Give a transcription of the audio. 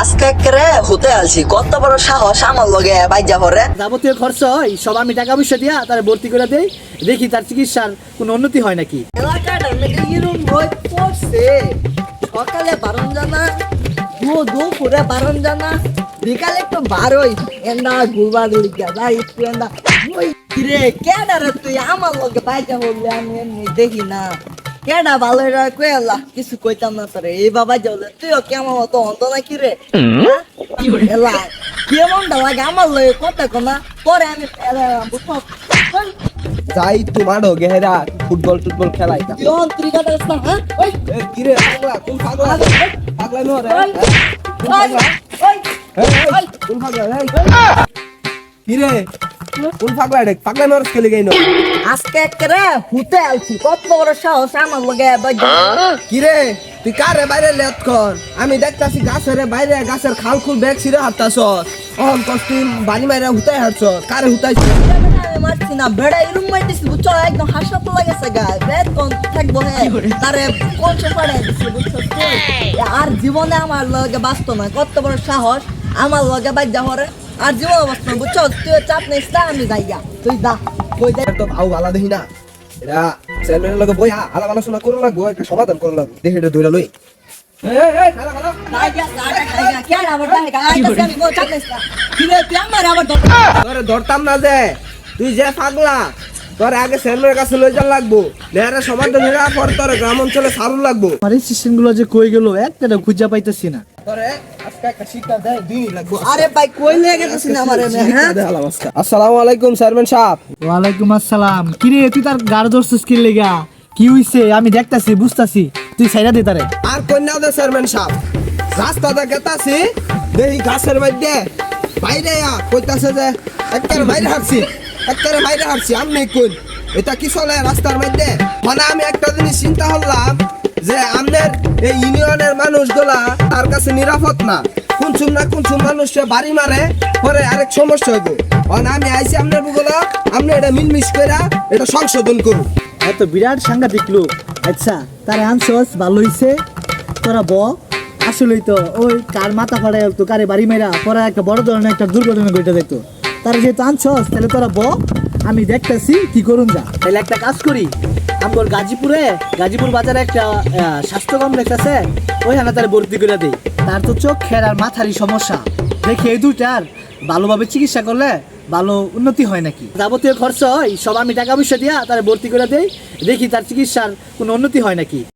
আজকে করে হতে আলছি। কত বড় সাহস আমার লগে বাইজা পরে। যাবতীয় খরচ হয় সব আমি টাকা পয়সা দিয়া তার ভর্তি করে দেই। দেখি তার চিকিৎসার কোনো উন্নতি হয় নাকি? এলাকাটা এরম ভয় পড়ছে। সকালে বারণ জানা দু দুপুরে বারণ জানা বিকালে একটু বারোই। এন্ডা ঘুরবার লিখা যাই একটু এন্ডা ওই রে কেডা রে তুই? আমার লগে বাইজা বললি আমি দেখি না। কেডা ভালো রে কইলা কিছু কইতাম না তোরে। এই বাবা যাওলে তুইও কেমন মতো অন্ত নাকি রে? হ্যাঁ? এলা কেমনটা লাগে আমার লগে কথা কোনা পরে আমি বুঝছ যাই তোমার গেহেরা ফুটবল টুটবল খেলাইতা তুই ত্রিকাটা না? হ্যাঁ? ওই। এ, কিরে পাগলা কোন পাগলা? পাগলা নো রে। ওই। কোন ওই। কোন পাগলা? কোন পাগলা রে? পাগলা নরস খেলে গেইনো। আজকে করে হুতে আলছি। কত বড় সাহস আমার লগে বাজা কিরে তুই কারে বাইরে লেট কর? আমি দেখতাছি গাছের বাইরে গাছের খাল খুল ব্যাগ ছিঁড়ে হাঁটতাছ। অহন কষ্ট বাড়ি মাইরা হুতাই হাঁটছ। কারে হুতাইছ? আমি মারছি না বেড়া বুঝছ? একদম হাসা তো লাগেছে গা। বেদ কোন থাকব হ্যাঁ তারে কোন সে পাড়াই দিছি বুঝছ? আর জীবনে আমার লগে বাঁচতো না। কত বড় সাহস। আমার লগে বাজা হরে। আর বাঁচতো বুঝছ? তুই চাপ নিস আমি যাইয়া তুই যা কই দে। তো আউ ভালো দেখি না। এরা চেয়ারম্যানের লগে বইয়া আলাপ আলোচনা করো লাগবো একটা সমাধান করো লাগবো। দেখে এটা লই। তোরে ধরতাম না যে তুই যে পাগলা। তোর আগে চেয়ারম্যানের কাছে লই যাওয়া লাগবো। নেহারে সমাধান হয়ে পর তোর গ্রাম অঞ্চলে সারুন লাগবো। আমার এই সিস্টেমগুলো যে কই গেল একটা খুঁজা পাইতেছি না। হ্যাঁ? আসসালামু আলাইকুম চেয়ারম্যান সাহেব। ওয়ালাইকুম আসসালাম। কিরে তুই তার গাড় ধরছিস কি লেগা? কি হইছে? আমি দেখতাছি বুঝতাছি। তুই সাইডা দে তারে। আর কন্যা দে চেয়ারম্যান সাহেব। রাস্তাটা গেতাছি গাছের মধ্যে বাইরে কইতাছে যে একবারে বাইরে হাঁটছি। একবারে বাইরে হাঁটছি আমি কোন এটা কি চলে রাস্তার মধ্যে? মানে আমি একটা জিনিস চিন্তা করলাম যে আমাদের এই ইউনিয়নের মানুষগুলা তার কাছে নিরাপদ না। কোনছুম না কোনছুম মানুষ বাড়ি মারে, পরে আরেক সমস্যা হইব। মানে আমি আইছি আপনার বুগুলো আপনি এটা মিলমিশ করে এটা সংশোধন করুন এত বিরাট সাংঘাতিক লোক। আচ্ছা তার আনছস, ভালো হইছে? তোরা ব। আসলেই তো ওই কার মাথা ফাড়ে তো কারে বাড়ি মেরা পরে একটা বড় ধরনের একটা দুর্ঘটনা ঘটে যেত তার যেহেতু আনছস, তাহলে তোরা ব, আমি দেখতেছি কি করুন যা। তাহলে একটা কাজ করি আমার গাজীপুরে, গাজীপুর বাজারে একটা স্বাস্থ্য কমপ্লেক্স আছে, ওইখানে তার ভর্তি করে দেই। তার তো চোখ খের আর মাথারই সমস্যা। দেখি এই দুটার ভালোভাবে চিকিৎসা করলে ভালো উন্নতি হয় নাকি? যাবতীয় খরচ হয় সব আমি টাকা পয়সা দিয়া তার ভর্তি করে দেই, দেখি তার চিকিৎসার কোনো উন্নতি হয় নাকি।